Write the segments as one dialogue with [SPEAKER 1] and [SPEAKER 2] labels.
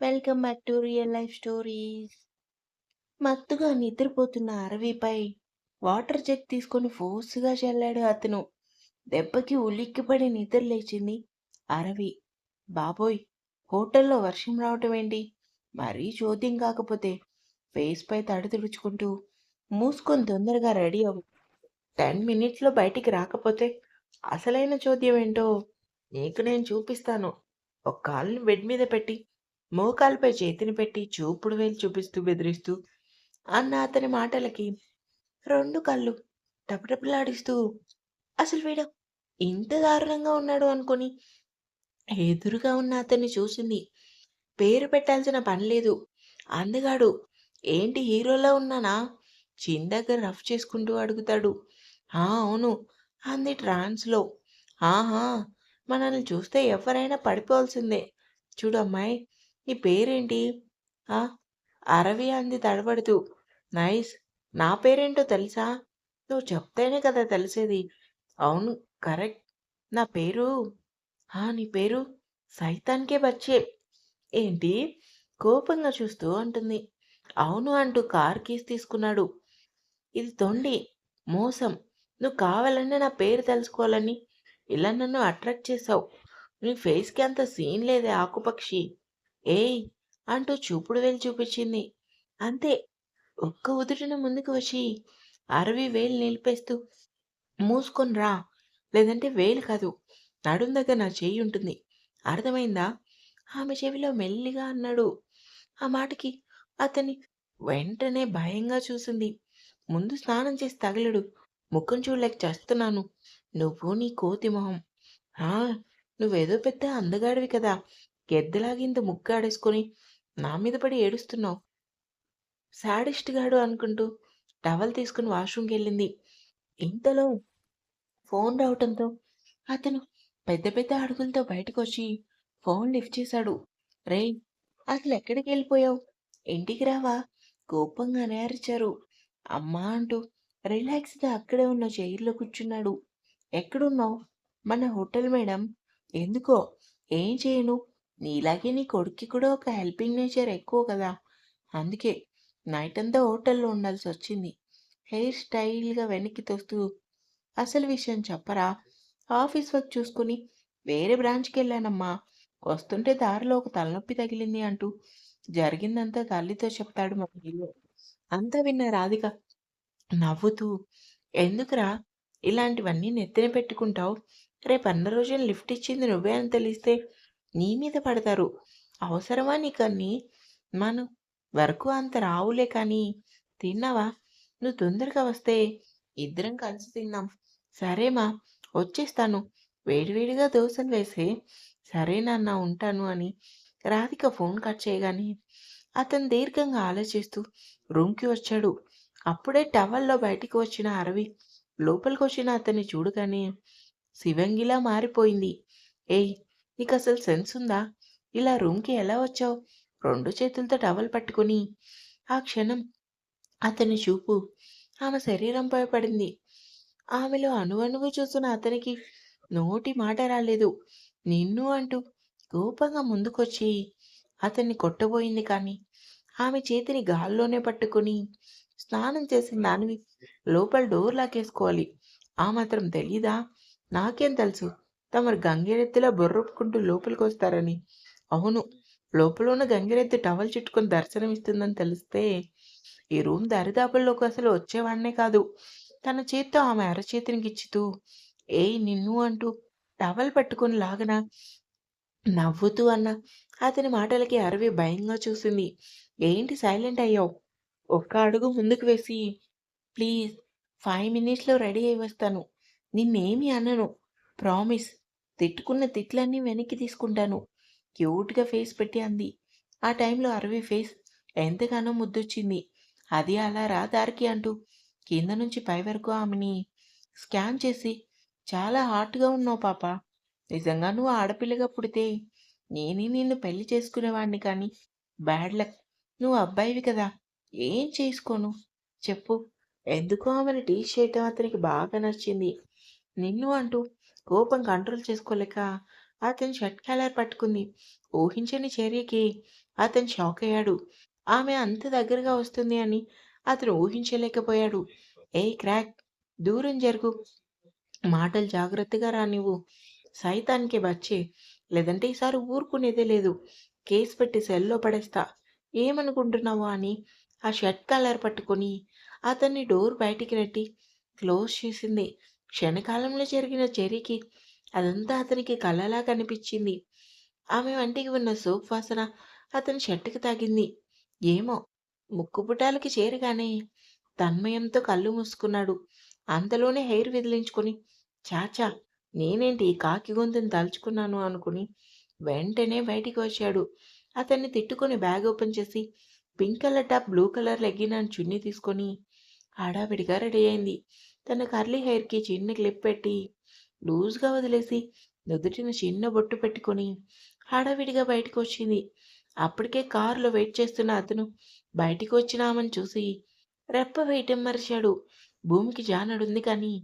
[SPEAKER 1] Welcome back to real life stories. మత్తుగా నిద్రపోతున్న అరవిపై water jug తీసుకొని ఫోర్స్‌గా చల్లాడు అతను. దెబ్బకి ఉలిక్కిపడి నిద్ర లేచింది అరవి. బాబోయ్! హోటల్‌లో వర్షం రావటం ఏంటి? మరీ చోద్యం కాకపోతే ఫేస్‌పై తడి తుడుచుకుంటూ మూసుకొని తొందరగా రెడీ అవ్వు. 10 మినిట్స్‌లో బయటికి రాకపోతే అసలైన చోద్యం ఏంటో నీకు నేను చూపిస్తాను. ఒక కాలుని బెడ్ మీద పెట్టి, మోకాలుపై చేతిని పెట్టి చూపుడు వేలు చూపిస్తూ బెదిరిస్తూ అన్న అతని మాటలకి రెండు కళ్ళు టపటపలాడిస్తూ అసలు వీడ ఇంత దారుణంగా ఉన్నాడు అనుకుని ఎదురుగా ఉన్న అతన్ని చూసింది. పేరు పెట్టాల్సిన పని లేదు. అందగాడు. ఏంటి హీరోలా ఉన్నానా? చిన్ దగ్గర రఫ్ చేసుకుంటూ అడుగుతాడు. ఆ! అవును అంది ట్రాన్స్‌లో. ఆహా! మనల్ని చూస్తే ఎవరైనా పడిపోవాల్సిందే. చూడమ్మాయి నీ పేరేంటి? ఆ! అరవి అంది తడబడుతూ. నైస్. నా పేరేంటో తెలుసా? నువ్వు చెప్తేనే కదా తెలిసేది. అవును కరెక్ట్. నా పేరు నీ పేరు సైతాన్‌కే బచ్చే. ఏంటి? కోపంగా చూస్తూ అంటుంది. అవును అంటూ కార్ కీస్ తీసుకున్నాడు. ఇది తొండి. మోసం. నువ్వు కావాలనే నా పేరు తెలుసుకోవాలని ఇలా నన్ను అట్రాక్ట్ చేసావు. నీ ఫేస్‌కి అంత సీన్ లేదే ఆకుపక్షి. ఏయ్! అంటూ చూపుడు వేలు చూపించింది. అంతే. ఒక్క ఉదుటిన ముందుకు వచ్చి అరవి వేలు నిలిపేస్తూ మూసుకొని రా. లేదంటే వేలు కాదు. నడుం దగ్గర నా చెయ్యి ఉంటుంది. అర్థమైందా? ఆమె చెవిలో మెల్లిగా అన్నాడు. ఆ మాటకి అతని వెంటనే భయంగా చూసింది. ముందు స్నానం చేసి తగలడు. ముఖం చూడలేక చస్తున్నాను. నువ్వు నీ కోతి మొహం. ఆ! నువ్వేదో పెద్ద అందగాడివి కదా! గెద్దలాగింత ముగ్గు ఆడేసుకొని నా మీద పడి ఏడుస్తున్నావు. శాడిస్ట్ గాడు అనుకుంటూ టవల్ తీసుకుని వాష్రూమ్కి వెళ్ళింది ఇంతలో ఫోన్ రావటంతో అతను పెద్ద పెద్ద అడుగులతో బయటకొచ్చి ఫోన్ లిఫ్ట్ చేశాడు. రేయ్! వెళ్ళిపోయావు ఇంటికి రావా? కోపంగానే నేర్చారు అమ్మా! అంటూ రిలాక్స్‌గా అక్కడే ఉన్న చైర్‌లో కూర్చున్నాడు. ఎక్కడున్నావు? మన హోటల్ మేడం. ఎందుకో? ఏం చేయను? నీలాగే నీ కొడుక్కి కూడా ఒక హెల్పింగ్ నేచర్ ఎక్కువ కదా! అందుకే నైట్ అంతా హోటల్‌లో ఉండాల్సి వచ్చింది హెయిర్ స్టైల్‌గా వెనక్కి తోస్తూ అసలు విషయం చెప్పరా? ఆఫీస్ వర్క్ చూసుకొని వేరే బ్రాంచ్కి వెళ్ళానమ్మా వస్తుంటే దారిలో ఒక తలనొప్పి తగిలింది అంటూ జరిగిందంతా తల్లితో చెప్తాడు మా హీరో. అంతా విన్న రాధిక నవ్వుతూ ఎందుకురా ఇలాంటివన్నీ నెత్తిన పెట్టుకుంటావు? రేపు అన్న రోజున లిఫ్ట్ ఇచ్చింది నువ్వే అని తెలిస్తే నీ మీద పడతారు. అవసరమా నీకన్నీ? మన వరకు అంత రావులే కానీ తిన్నావా? నువ్వు తొందరగా వస్తే ఇద్దరం కలిసి తిన్నాం సరేమా వచ్చేస్తాను. వేడివేడిగా దోశలు వేసి సరే నాన్న ఉంటాను అని రాధిక ఫోన్ కట్ చేయగానే అతను దీర్ఘంగా ఆలోచిస్తూ రూమ్‌కి వచ్చాడు. అప్పుడే టవల్‌లో బయటికి వచ్చిన అరవి లోపలికి వచ్చిన అతన్ని చూడగానే శివంగిలా మారిపోయింది. ఏయ్! నీకసలు సెన్స్ ఉందా? ఇలా రూమ్‌కి ఎలా వచ్చావు? రెండు చేతులతో టవల్ పట్టుకుని ఆ క్షణం అతని చూపు ఆమె శరీరంపై పడింది. ఆమెలో అణువణువు చూసిన అతనికి నోటి మాట రాలేదు. నిన్ను అంటూ కోపంగా ముందుకొచ్చి అతన్ని కొట్టబోయింది కానీ ఆమె చేతిని గాల్లోనే పట్టుకొని స్నానం చేసిన దానివి లోపల డోర్ లాకేసుకోవాలి. ఆ మాత్రం తెలీదా? నాకేం తెలుసు తమరు గంగిరెద్దులా బుర్రొప్పుకుంటూ లోపలికొస్తారని. అవును లోపలున్న గంగిరెద్దు టవల్ చుట్టుకొని దర్శనమిస్తుందని తెలిస్తే ఈ రూమ్ దరిదాపుల్లోకి అసలు వచ్చేవాడినే కాదు. తన చేత్తో ఆమె అరచేతిని గిచ్చుతూ ఏయ్ నిన్ను అంటూ టవల్ పట్టుకొని లాగన నవ్వుతూ అన్న అతని మాటలకి అరవి భయంగా చూసింది. ఏంటి సైలెంట్ అయ్యావు? ఒక్క అడుగు ముందుకు వేసి ప్లీజ్ ఫైవ్ మినిట్స్‌లో రెడీ అయ్యి వస్తాను. నిన్నేమి అనను. ప్రామిస్. తిట్టుకున్న తిట్లన్నీ వెనక్కి తీసుకుంటాను. క్యూట్‌గా ఫేస్ పెట్టి అంది. ఆ టైంలో అరవి ఫేస్ ఎంతగానో ముద్దొచ్చింది. అది అలా రా దారికి అంటూ కింద నుంచి పై వరకు ఆమెని స్కాన్ చేసి చాలా హాట్‌గా ఉన్నావు పాప. నిజంగా నువ్వు ఆడపిల్లగా పుడితే నేనే నిన్ను పెళ్ళి చేసుకునేవాడిని కానీ బ్యాడ్ లక్. నువ్వు అబ్బాయివి కదా! ఏం చేసుకోను? చెప్పు. ఎందుకో ఆమెను టీ చేయటం అతనికి బాగా నచ్చింది. నిన్ను అంటూ కోపం కంట్రోల్ చేసుకోలేక అతని షర్ట్ కలర్ పట్టుకుంది. ఊహించని చర్యకి అతను షాక్ అయ్యాడు. ఆమె అంత దగ్గరగా వస్తుంది అని అతను ఊహించలేకపోయాడు. ఏ క్రాక్! దూరం జరుగు. మాటలు జాగ్రత్తగా రానివ్వు. సైతానికి బచ్చే! లేదంటే ఈసారి ఊరుకునేదే లేదు. కేసు పెట్టి సెల్లో పడేస్తా. ఏమనుకుంటున్నావు అని ఆ షర్ట్ కలర్ పట్టుకొని అతన్ని డోర్ బయటికి నెట్టి క్లోజ్ చేసింది. క్షణకాలంలో జరిగిన చర్యకి అదంతా అతనికి కలలా కనిపించింది. ఆమె వంటికి ఉన్న సోప్ వాసన అతని షర్టుకి తాగింది ఏమో ముక్కుపుటాలకి చేరగానే తన్మయంతో కళ్ళు మూసుకున్నాడు. అంతలోనే హెయిర్ విదిలించుకొని చాచా నేనేంటి ఈ కాకి గొంతుని తలుచుకున్నాను అనుకుని వెంటనే బయటికి వచ్చాడు. అతన్ని తిట్టుకొని బ్యాగ్ ఓపెన్ చేసి pink colour top, blue colour legging చున్నీ తీసుకొని హడావిడిగా రెడీ అయింది. తన కర్లీ హెయిర్‌కి చిన్న క్లిప్ పెట్టి లూజ్‌గా వదిలేసి నుదుటిన చిన్న బొట్టు పెట్టుకొని హడావిడిగా బయటకొచ్చింది. అప్పటికే కారులో వెయిట్ చేస్తున్న అతను బయటికి వచ్చినామని చూసి రెప్ప వేయటం మరిచాడు. భూమికి జానడుంది కానీ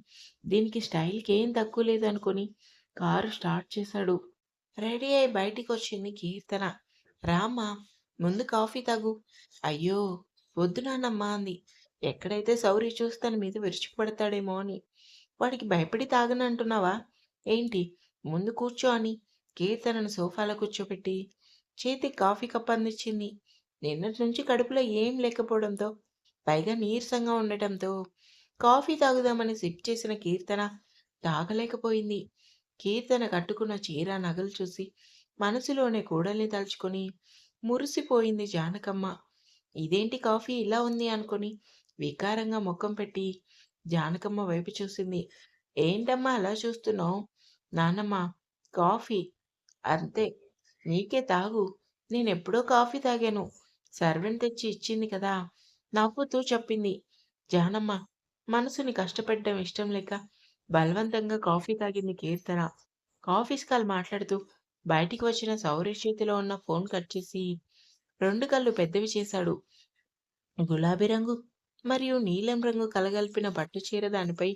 [SPEAKER 1] దీనికి స్టైల్‌కి ఏం తక్కువ లేదనుకొని కారు స్టార్ట్ చేశాడు. రెడీ అయి బయటికి వచ్చింది కీర్తన. రామ ముందు కాఫీ తాగు. అయ్యో! వద్దు నాన్నమ్మా అంది. ఎక్కడైతే సౌరి చూసి తన మీద విరుచుకుపడతాడేమో అని. వాడికి భయపడి తాగనంటున్నావా? ఏంటి? ముందు కూర్చో అని కీర్తనను సోఫాలో కూర్చోబెట్టి చేతికి కాఫీ కప్ అందించింది. నిన్నటి నుంచి కడుపులో ఏం లేకపోవడంతో పైగా నీరసంగా ఉండటంతో కాఫీ తాగుదామని సిప్ చేసిన కీర్తన తాగలేకపోయింది. కీర్తన కట్టుకున్న చీర, నగలు చూసి మనసులోనే కూడల్ని తలుచుకొని మురిసిపోయింది జానకమ్మ. ఇదేంటి కాఫీ ఇలా ఉంది అనుకొని వికారంగా ముఖం పెట్టి జానకమ్మ వైపు చూసింది. ఏంటమ్మా అలా చూస్తున్నావు? నానమ్మ కాఫీ. అంతే. నీకే తాగు. నేనెప్పుడో కాఫీ తాగాను. సర్వెంట్ తెచ్చి ఇచ్చింది కదా! నవ్వుతూ చెప్పింది. జానమ్మ మనసుని కష్టపెట్టడం ఇష్టం లేక బలవంతంగా కాఫీ తాగింది కీర్తన. కాఫీస్ కాల్ మాట్లాడుతూ బయటికి వచ్చిన శౌర్య చేతిలో ఉన్న ఫోన్ కట్ చేసి రెండు కళ్ళు పెద్దవి చేశాడు. గులాబీ రంగు మరియు నీలం రంగు కలగలిపిన పట్టు చీర దానిపై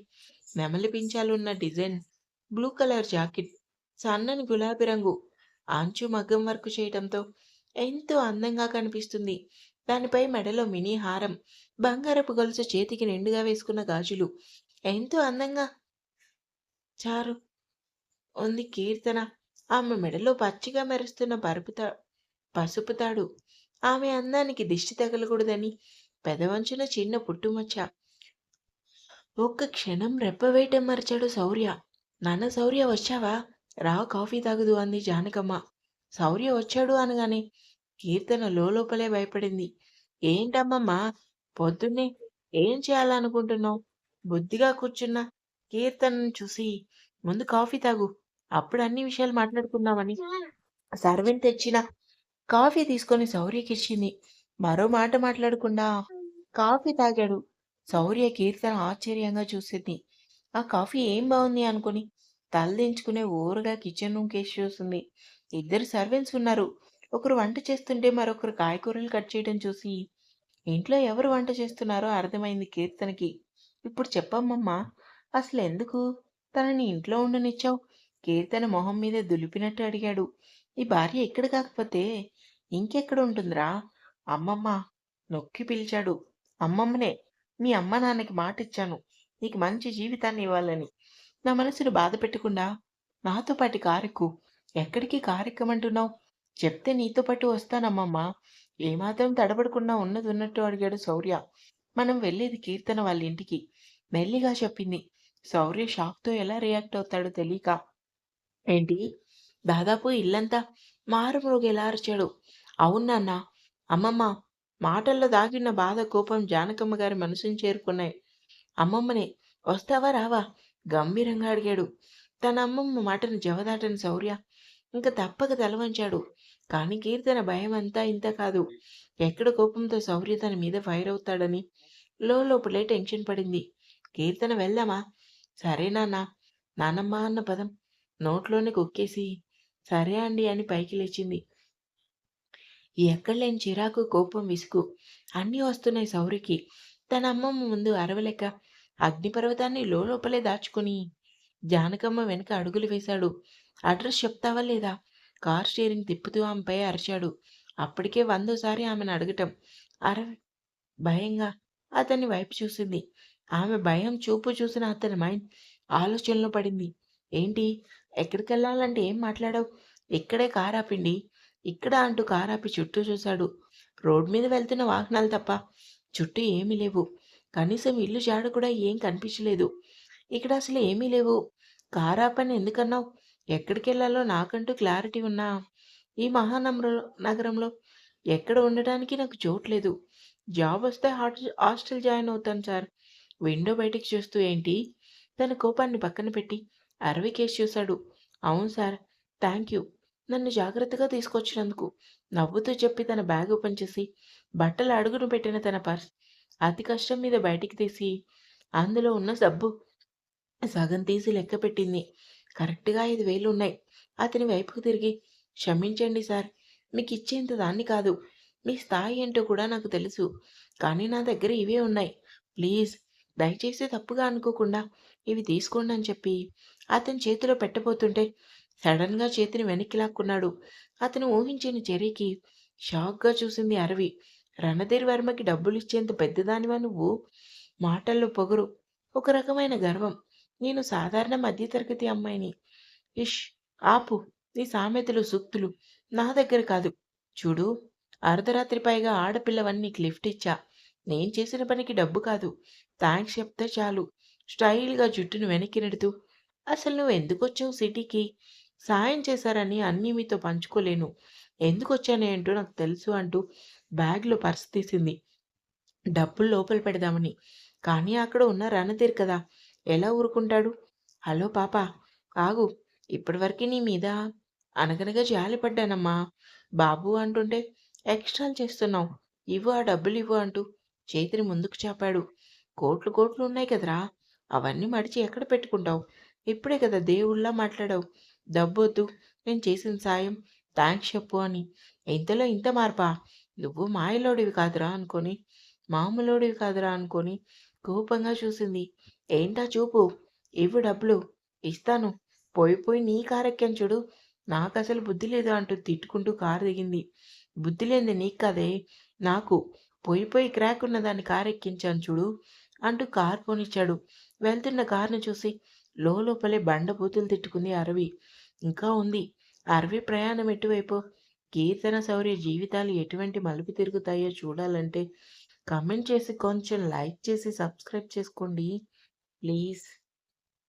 [SPEAKER 1] నెమలి పించాలున్న డిజైన్ బ్లూ కలర్ జాకెట్ సన్నని గులాబీ రంగు ఆంచు మగ్గం వర్క్ చేయటంతో ఎంతో అందంగా కనిపిస్తుంది. దానిపై మెడలో మినీ హారం, బంగారపు గొలుసు చేతికి నిండుగా వేసుకున్న గాజులు ఎంతో అందంగా చారు ఉంది కీర్తన. ఆమె మెడలో పచ్చిగా మెరుస్తున్న పరుపు పసుపుతాడు పసుపు తాడు ఆమె అందానికి దిష్టి తగలకూడదని పెదవంచున చిన్న పుట్టుమచ్చ. ఒక్క క్షణం రెప్పవేయటం మరిచాడు శౌర్య. నాన్న శౌర్య వచ్చావా? రా కాఫీ తాగుదు అంది జానకమ్మ. శౌర్య వచ్చాడు అనగానే కీర్తన లోలోపలే భయపడింది. ఏంటమ్మమ్మా! పొద్దున్నే ఏం చేయాలనుకుంటున్నావు? బుద్ధిగా కూర్చున్న కీర్తనను చూసి ముందు కాఫీ తాగు. అప్పుడు అన్ని విషయాలు మాట్లాడుకుందామని సర్వెంట్ తెచ్చిన కాఫీ తీసుకొని శౌర్యకిచ్చింది. మరో మాట మాట్లాడకుండా కాఫీ తాగాడు. శౌర్య కీర్తన ఆశ్చర్యంగా చూసింది. ఆ కాఫీ ఏం బావుంది అనుకుని తలదించుకుని ఓరగా కిచెన్ రూమ్ కేసి చూసింది. ఇద్దరు సర్వెంట్స్ ఉన్నారు. ఒకరు వంట చేస్తుంటే మరొకరు కాయగూరలు కట్ చేయడం చూసి ఇంట్లో ఎవరు వంట చేస్తున్నారో అర్థమైంది కీర్తనకి. ఇప్పుడు చెప్పమ్మమ్మా! అసలెందుకు తనని ఇంట్లో ఉండనిచ్చావు? కీర్తన మొహం మీద దులిపినట్టు అడిగాడు. ఈ భార్య ఇక్కడ కాకపోతే ఇంకెక్కడ ఉంటుందిరా? అమ్మమ్మ నొక్కి పిలిచాడు. అమ్మమ్మనే. మీ అమ్మ నాన్నకి మాటిచ్చాను. నీకు మంచి జీవితాన్ని ఇవ్వాలని. నా మనసును బాధ పెట్టకుండా నాతో పాటు కారెక్కు. ఎక్కడికి కారెక్కమంటున్నావు? చెప్తే నీతో పాటు వస్తానమ్మమ్మ. ఏమాత్రం తడబడకుండా ఉన్నదున్నట్టు అడిగాడు శౌర్య. మనం వెళ్ళేది కీర్తన వాళ్ళ ఇంటికి. మెల్లిగా చెప్పింది. శౌర్య షాక్‌తో ఎలా రియాక్ట్ అవుతాడో తెలియక ఏంటి? దాదాపు ఇల్లంతా మారుమ్రోగేలా అరిచాడు. అవును అమ్మమ్మ మాటల్లో దాగిన బాధ, కోపం జానకమ్మ గారి మనసుని చేరుకున్నాయి. అమ్మమ్మనే. వస్తావా రావా? గంభీరంగా అడిగాడు. తన అమ్మమ్మ మాటను జవదాటని శౌర్య ఇంక తప్పక తలవంచాడు. కానీ కీర్తన భయం అంతా ఇంత కాదు. ఎక్కడ కోపంతో శౌర్య తన మీద ఫైర్ అవుతాడని లోలోపలే టెన్షన్ పడింది. కీర్తన వెళ్దామా? సరే నాన్న నానమ్మ అన్న పదం నోట్లోనే కుక్కేసి సరే అండి అని పైకి లేచింది. ఎక్కడలేని చిరాకు, కోపం, విసుగు అన్నీ వస్తున్నాయి సౌరికి తన అమ్మమ్మ ముందు అరవలేక అగ్నిపర్వతాన్ని లోపలే దాచుకుని జానకమ్మ వెనక అడుగులు వేశాడు. అడ్రస్ చెప్తావా లేదా? కార్ స్టీరింగ్ తిప్పుతూ ఆమెపై అరిచాడు. అప్పటికే వందోసారి ఆమెను అడగటం అరవి భయంగా అతని వైపు చూసింది. ఆమె భయం చూపు చూసిన అతని మైండ్ ఆలోచనలో పడింది. ఏంటి? ఎక్కడికి వెళ్ళాలంటే ఏం మాట్లాడావు? ఇక్కడే కారాపిండి. ఇక్కడ అంటూ కారాపి చుట్టూ చూశాడు. రోడ్ మీద వెళ్తున్న వాహనాలు తప్ప చుట్టూ ఏమీ లేవు. కనీసం ఇల్లు జాడ కూడా ఏం కనిపించలేదు. ఇక్కడ అసలు ఏమీ లేవు. కారాపని ఆపని ఎందుకన్నావు? ఎక్కడికి వెళ్ళాలో నాకంటూ క్లారిటీ ఉన్నా? ఈ మహానగర నగరంలో ఎక్కడ ఉండడానికి నాకు చోటు లేదు. జాబ్ వస్తే హాట్ హాస్టల్ జాయిన్ అవుతాను సార్. విండో బయటికి చూస్తూ ఏంటి? తన కోపాన్ని పక్కన పెట్టి అరవికేష్ చూశాడు. అవును సార్ థ్యాంక్ యూ. నన్ను జాగ్రత్తగా తీసుకొచ్చినందుకు. నవ్వుతూ చెప్పి తన బ్యాగ్ ఓపెన్ చేసి బట్టలు అడుగును పెట్టిన తన పర్స్ అతి కష్టం మీద బయటికి తీసి అందులో ఉన్న సబ్బు సగం తీసి లెక్క పెట్టింది. కరెక్ట్గా ఐదు వేలు ఉన్నాయి. అతని వైపుకు తిరిగి క్షమించండి సార్ మీకు ఇచ్చేంత దాన్ని కాదు. మీ స్థాయి ఏంటో కూడా నాకు తెలుసు. కానీ నా దగ్గర ఇవే ఉన్నాయి. ప్లీజ్ దయచేసి తప్పుగా అనుకోకుండా ఇవి తీసుకోండి అని చెప్పి అతని చేతిలో పెట్టబోతుంటే సడన్గా చేతిని వెనక్కి లాక్కున్నాడు. అతను ఊహించిన చెరీకి షాక్గా చూసింది అరవి. రణధీర్ వర్మకి డబ్బులు ఇచ్చేంత పెద్దదానివా నువ్వు? మాటల్లో పొగరు. ఒక రకమైన గర్వం. నేను సాధారణ మధ్యతరగతి అమ్మాయిని. ఇష్ ఆపు. నీ సామెతలు సూక్తులు నా దగ్గర కాదు. చూడు అర్ధరాత్రి పైగా ఆడపిల్లవన్నీ లిఫ్ట్ ఇచ్చా. నేను చేసిన పనికి డబ్బు కాదు. థ్యాంక్స్ చెప్తే చాలు. స్టైల్గా జుట్టును వెనక్కి నెడుతూ అసలు నువ్వు ఎందుకు వచ్చావు సిటీకి? సాయం చేశారని అన్నీ మీతో పంచుకోలేను. ఎందుకు వచ్చానే అంటూ నాకు తెలుసు అంటూ బ్యాగ్లో పర్సు తీసింది. డబ్బులు లోపల పెడదామని. కానీ అక్కడ ఉన్న రణధీర్ కదా ఎలా ఊరుకుంటాడు? హలో పాప ఆగు. ఇప్పటివరకు నీ మీద అనగనగా జాలిపడ్డానమ్మా బాబు అంటుంటే ఎక్స్ట్రాలు చేస్తున్నావు. ఇవ్వు ఆ డబ్బులు ఇవ్వు అంటూ చేతిని ముందుకు చాపాడు. కోట్లు కోట్లు ఉన్నాయి కదరా? అవన్నీ మడిచి ఎక్కడ పెట్టుకుంటావు? ఇప్పుడే కదా దేవుళ్ళా మాట్లాడావు. డబ్బొద్దు నేను చేసిన సాయం. థ్యాంక్స్ చెప్పు అని. ఇంతలో ఇంత మార్పా? నువ్వు మాయలోడివి కాదురా అనుకొని మామూలోడివి కాదురా అనుకొని కోపంగా చూసింది. ఏంటా చూపు? ఇవ్వు డబ్బులు. ఇస్తాను. పోయి పోయి నీ కారెక్కాను చూడు. నాకు అసలు బుద్ధి లేదు అంటూ తిట్టుకుంటూ కారు దిగింది. బుద్ధి లేని నీకు కాదే. నాకు పోయిపోయి క్రాక్ ఉన్న దాన్ని కారు ఎక్కించాను చూడు అంటూ కార్ పోనిచ్చాడు వెళ్తున్న కారును చూసి లోపలే బండబూతులు తిట్టుకుంది అరవి. ఇంకా ఉంది. అరవి ప్రయాణం ఎటువైపు? కీర్తన శౌర్య జీవితాలు ఎటువంటి మలుపు తిరుగుతాయో చూడాలంటే కమెంట్ చేసి కొంచెం లైక్ చేసి సబ్స్క్రైబ్ చేసుకోండి. ప్లీజ్.